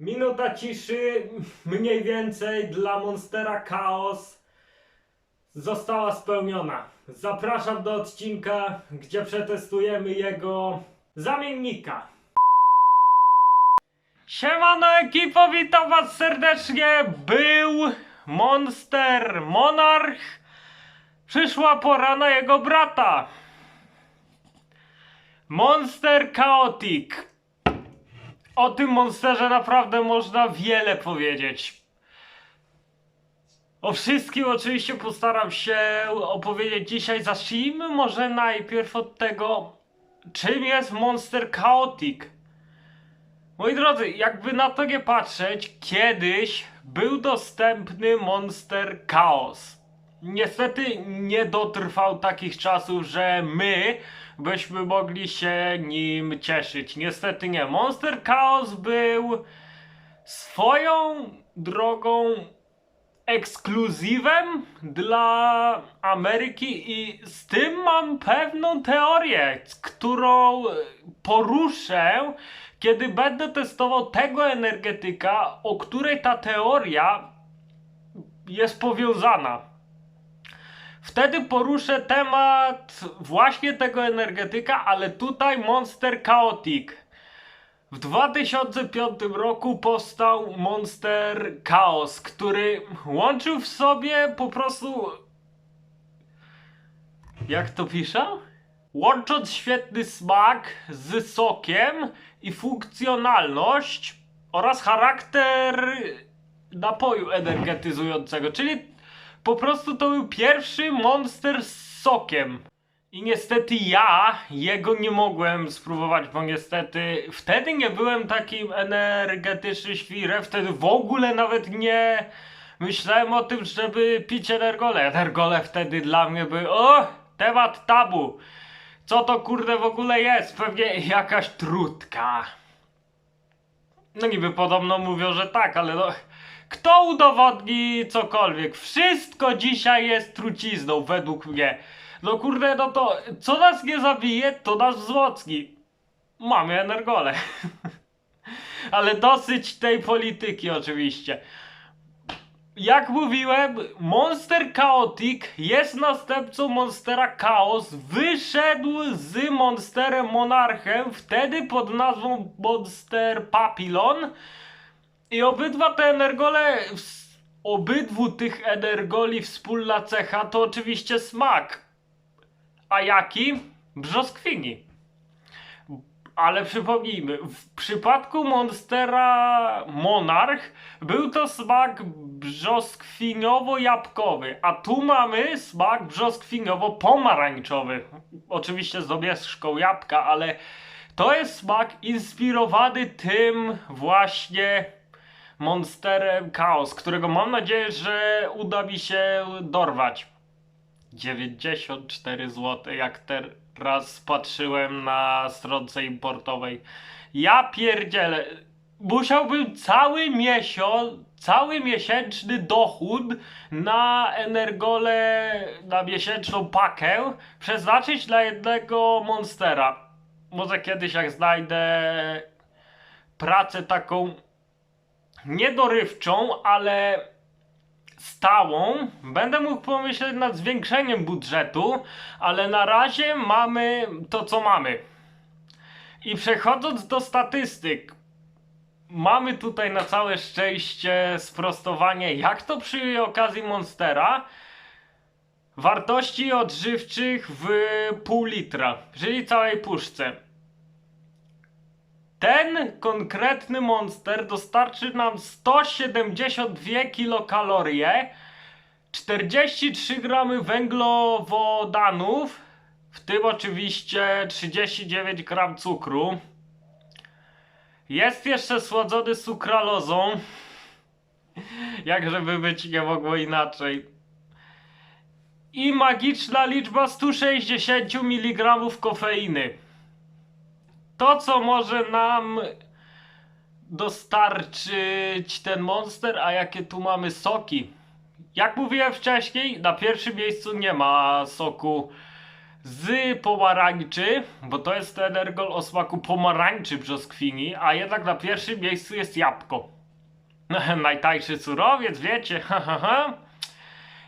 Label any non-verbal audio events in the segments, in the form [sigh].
Minuta ciszy, mniej więcej dla Monstera Chaos została spełniona. Zapraszam do odcinka, gdzie przetestujemy jego zamiennika. Siemano ekipo, witam was serdecznie. Był Monster Monarch. Przyszła pora na jego brata. Monster Chaotic. O tym monsterze naprawdę można wiele powiedzieć. O wszystkim oczywiście postaram się opowiedzieć dzisiaj. Zacznijmy może najpierw od tego, czym jest Monster Chaotic. Moi drodzy, jakby na to nie patrzeć, kiedyś był dostępny Monster Chaos. Niestety nie dotrwał takich czasów, że my byśmy mogli się nim cieszyć. Niestety nie. Monster Chaos był swoją drogą ekskluzywem dla Ameryki i z tym mam pewną teorię, którą poruszę, kiedy będę testował tego energetyka, o której ta teoria jest powiązana. Wtedy poruszę temat właśnie tego energetyka, ale tutaj Monster Chaotic. W 2005 roku powstał Monster Chaos, który łączył w sobie po prostu. Jak to pisze? Łącząc świetny smak z sokiem i funkcjonalność oraz charakter napoju energetyzującego, czyli po prostu to był pierwszy monster z sokiem. I niestety ja jego nie mogłem spróbować, bo niestety wtedy nie byłem takim energetycznym świrem, wtedy w ogóle nawet nie myślałem o tym, żeby pić energole. Energole wtedy dla mnie były, o, temat tabu. Co to kurde w ogóle jest? Pewnie jakaś trudka. No niby podobno mówią, że tak, ale no... Kto udowodni cokolwiek? Wszystko dzisiaj jest trucizną, według mnie. No kurde, no to co nas nie zabije, to nas wzmocni. Mamy energole. [laughs] Ale dosyć tej polityki oczywiście. Jak mówiłem, Monster Chaotic jest następcą Monstera Chaos. Wyszedł z Monsterem Monarchem, wtedy pod nazwą Monster Papillon. I obydwa te energole, obydwu tych energoli wspólna cecha to oczywiście smak. A jaki? Brzoskwini. Ale przypomnijmy, w przypadku Monstera Monarch był to smak brzoskwiniowo-jabłkowy, a tu mamy smak brzoskwiniowo-pomarańczowy. Oczywiście z domieszką jabłka, ale to jest smak inspirowany tym właśnie Monsterem Chaos, którego mam nadzieję, że uda mi się dorwać. 94 zł, jak teraz patrzyłem na stronce importowej. Ja pierdzielę. Musiałbym cały miesiąc, cały miesięczny dochód na energole, na miesięczną pakę przeznaczyć dla jednego monstera. Może kiedyś jak znajdę pracę taką niedorywczą, ale stałą. Będę mógł pomyśleć nad zwiększeniem budżetu, ale na razie mamy to, co mamy. I przechodząc do statystyk, mamy tutaj na całe szczęście sprostowanie, jak to przy okazji Monstera. Wartości odżywczych w pół litra, czyli całej puszce. Ten konkretny monster dostarczy nam 172 kilokalorie, 43 gramy węglowodanów, w tym oczywiście 39 gram cukru. Jest jeszcze słodzony sukralozą. Jak żeby być nie mogło inaczej. I magiczna liczba 160 mg kofeiny to, co może nam dostarczyć ten monster, a jakie tu mamy soki. Jak mówiłem wcześniej, na pierwszym miejscu nie ma soku z pomarańczy, bo to jest energol o smaku pomarańczy brzoskwini, a jednak na pierwszym miejscu jest jabłko. [laughs] Najtańszy surowiec, wiecie.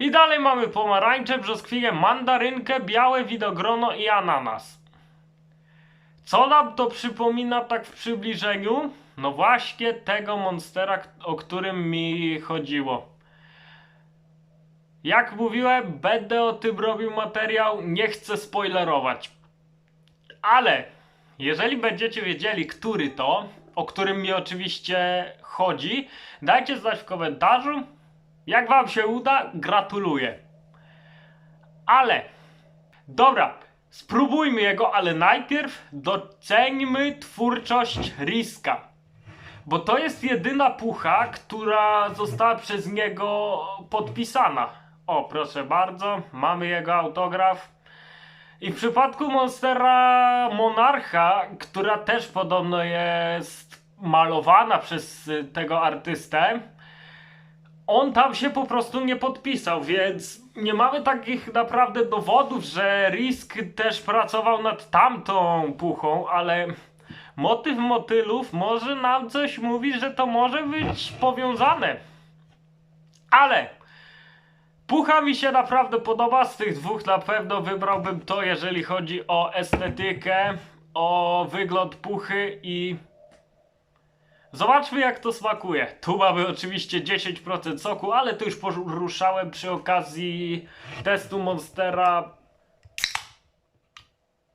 I dalej mamy pomarańcze, brzoskwinię, mandarynkę, białe widogrono i ananas. Co nam to przypomina tak w przybliżeniu? No właśnie tego monstera, o którym mi chodziło. Jak mówiłem, będę o tym robił materiał, nie chcę spoilerować. Ale jeżeli będziecie wiedzieli, który to, o którym mi oczywiście chodzi, dajcie znać w komentarzu. Jak wam się uda, gratuluję. Ale, dobra, spróbujmy jego, ale najpierw doceńmy twórczość Riska. Bo to jest jedyna pucha, która została przez niego podpisana. O, proszę bardzo, mamy jego autograf. I w przypadku Monstera Monarcha, która też podobno jest malowana przez tego artystę, on tam się po prostu nie podpisał, więc nie mamy takich naprawdę dowodów, że Risk też pracował nad tamtą puchą, ale motyw motylów może nam coś mówi, że to może być powiązane. Ale pucha mi się naprawdę podoba, z tych dwóch na pewno wybrałbym to, jeżeli chodzi o estetykę, o wygląd puchy i Zobaczmy jak to smakuje. Tu mamy oczywiście 10% soku, ale to już poruszałem przy okazji testu Monstera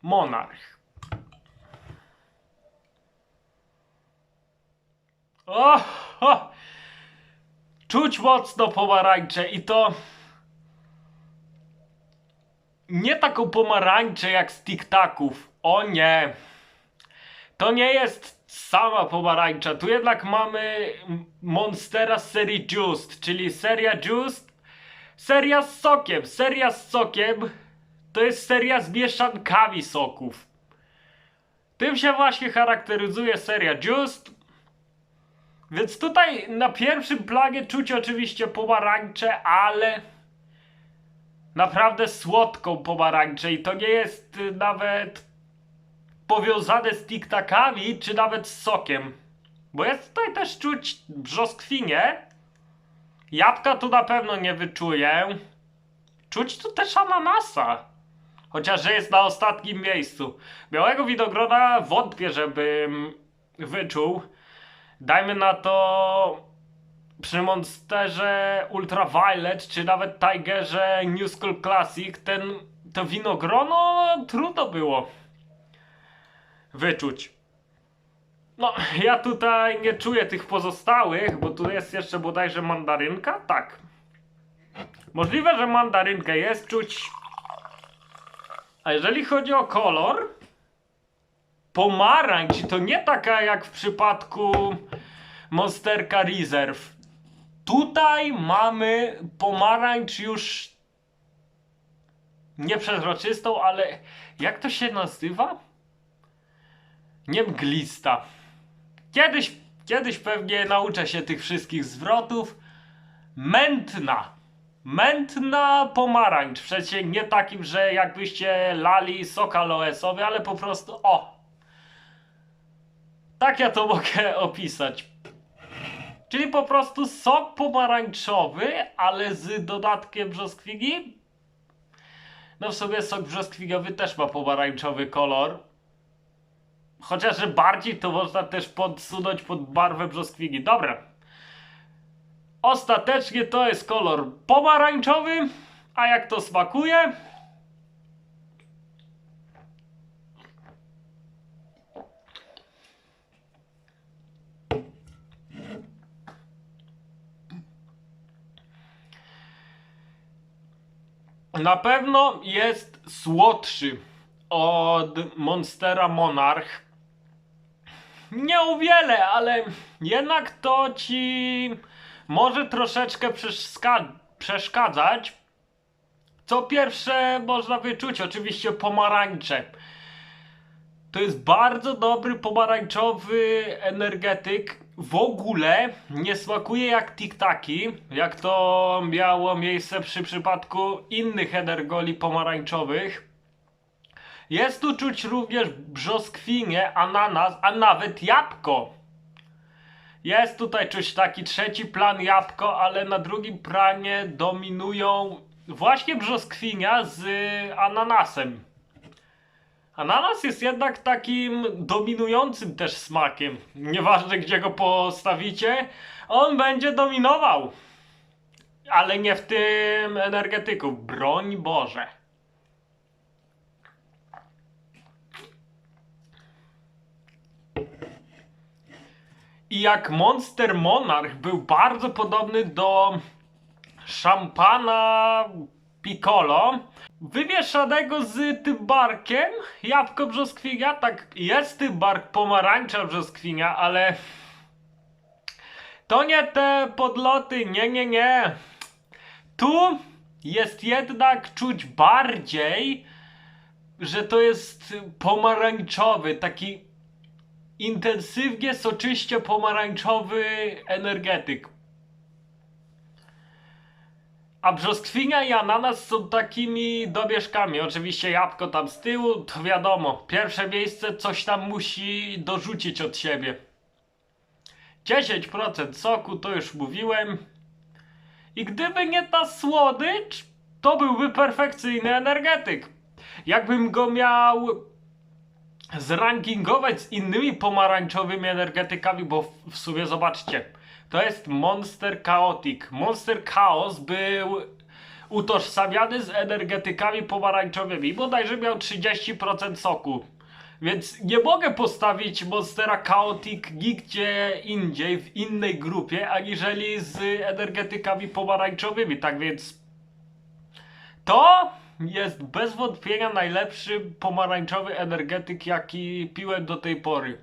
Monarch. O, o! Czuć mocno pomarańcze i to nie taką pomarańczę jak z tiktaków. O nie. To nie jest sama pomarańcza. Tu jednak mamy Monstera z serii Juiced, czyli seria Juiced, seria z sokiem. Seria z sokiem to jest seria z mieszankami soków. Tym się właśnie charakteryzuje seria Juiced. Więc tutaj na pierwszym planie czuć oczywiście pomarańczę, ale naprawdę słodką pomarańczę i to nie jest nawet powiązane z tiktakami, czy nawet z sokiem. Bo jest tutaj też czuć brzoskwinię. Jabłka tu na pewno nie wyczuję. Czuć tu też ananasa. Chociaż jest na ostatnim miejscu. Białego winogrona wątpię, żebym wyczuł. Dajmy na to przy Monsterze Ultraviolet, czy nawet Tigerze New School Classic, ten, to winogrono trudno było wyczuć. No, ja tutaj nie czuję tych pozostałych, bo tu jest jeszcze bodajże mandarynka? Tak. Możliwe, że mandarynkę jest czuć. A jeżeli chodzi o kolor, pomarańcz to nie taka jak w przypadku Monsterka Reserve. Tutaj mamy pomarańcz już nie przezroczystą, ale jak to się nazywa? Nie mglista. Kiedyś, kiedyś pewnie nauczę się tych wszystkich zwrotów. Mętna. Mętna pomarańcz. Przecie nie takim, że jakbyście lali sok aloesowy, ale po prostu o. Tak ja to [laughs] mogę opisać. Czyli po prostu sok pomarańczowy, ale z dodatkiem brzoskwini. No w sobie sok brzoskwiniowy też ma pomarańczowy kolor. Chociaż bardziej to można też podsunąć pod barwę brzoskwini. Dobra. Ostatecznie to jest kolor pomarańczowy. A jak to smakuje? Na pewno jest słodszy od Monstera Monarch. Nie o wiele, ale jednak to ci może troszeczkę przeszka- przeszkadzać. Co pierwsze można wyczuć, oczywiście pomarańcze. To jest bardzo dobry pomarańczowy energetyk. W ogóle nie smakuje jak tiktaki, jak to miało miejsce przy przypadku innych energoli pomarańczowych. Jest tu czuć również brzoskwinię, ananas, a nawet jabłko. Jest tutaj czuć taki trzeci plan jabłko, ale na drugim planie dominują właśnie brzoskwinia z ananasem. Ananas jest jednak takim dominującym też smakiem. Nieważne gdzie go postawicie, on będzie dominował. Ale nie w tym energetyku. Broń Boże. I jak Monster Monarch był bardzo podobny do szampana Piccolo, wymieszanego z tym barkiem, jabłko brzoskwinia, tak jest tym bark pomarańcza brzoskwinia, ale to nie te podloty, nie, nie, nie. Tu jest jednak czuć bardziej, że to jest pomarańczowy, taki intensywnie, soczyście pomarańczowy energetyk. A brzoskwinia i ananas są takimi dobieżkami. Oczywiście jabłko tam z tyłu, to wiadomo. Pierwsze miejsce coś tam musi dorzucić od siebie. 10% soku, to już mówiłem. I gdyby nie ta słodycz, to byłby perfekcyjny energetyk. Jakbym go miał zrankingować z innymi pomarańczowymi energetykami, bo w- sumie zobaczcie, to jest Monster Chaotic. Monster Chaos był utożsamiany z energetykami pomarańczowymi, bodajże miał 30% soku. Więc nie mogę postawić Monstera Chaotic nigdzie indziej, w innej grupie, aniżeli z energetykami pomarańczowymi. Tak więc to jest bez wątpienia najlepszy pomarańczowy energetyk, jaki piłem do tej pory.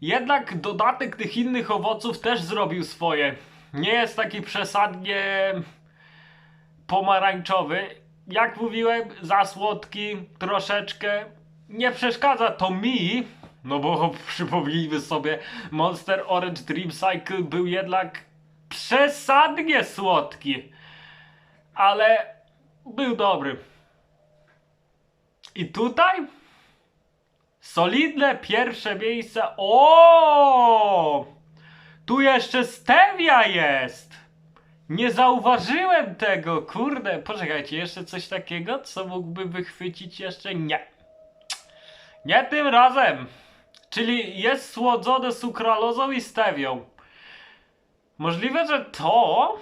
Jednak dodatek tych innych owoców też zrobił swoje. Nie jest taki przesadnie pomarańczowy. Jak mówiłem, za słodki troszeczkę. Nie przeszkadza to mi, no bo [laughs] przypomnijmy sobie, Monster Orange Dream Cycle był jednak przesadnie słodki. Ale był dobry. I tutaj solidne pierwsze miejsce. O! Tu jeszcze stevia jest. Nie zauważyłem tego, kurde. Poczekajcie, jeszcze coś takiego, co mógłby wychwycić jeszcze? Nie. Nie tym razem. Czyli jest słodzone sukralozą i stewią. Możliwe, że to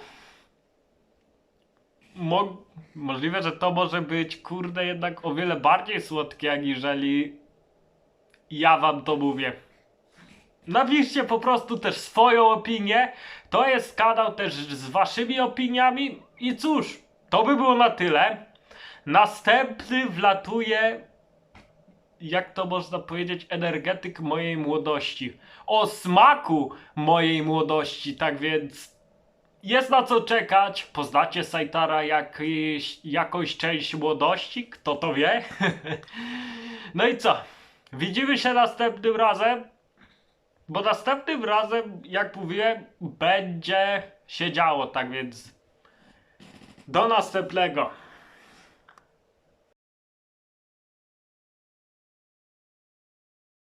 Mo możliwe, że to może być, kurde, jednak o wiele bardziej słodkie, aniżeli ja wam to mówię. Napiszcie po prostu też swoją opinię. To jest kanał też z waszymi opiniami. I cóż, to by było na tyle. Następny wlatuje, jak to można powiedzieć, energetyk mojej młodości. O smaku mojej młodości, tak więc jest na co czekać. Poznacie Saitara jakiś, jakąś część młodości? Kto to wie? [laughs] no i co? Widzimy się następnym razem. Bo następnym razem, jak mówiłem, będzie się działo, tak więc do następnego.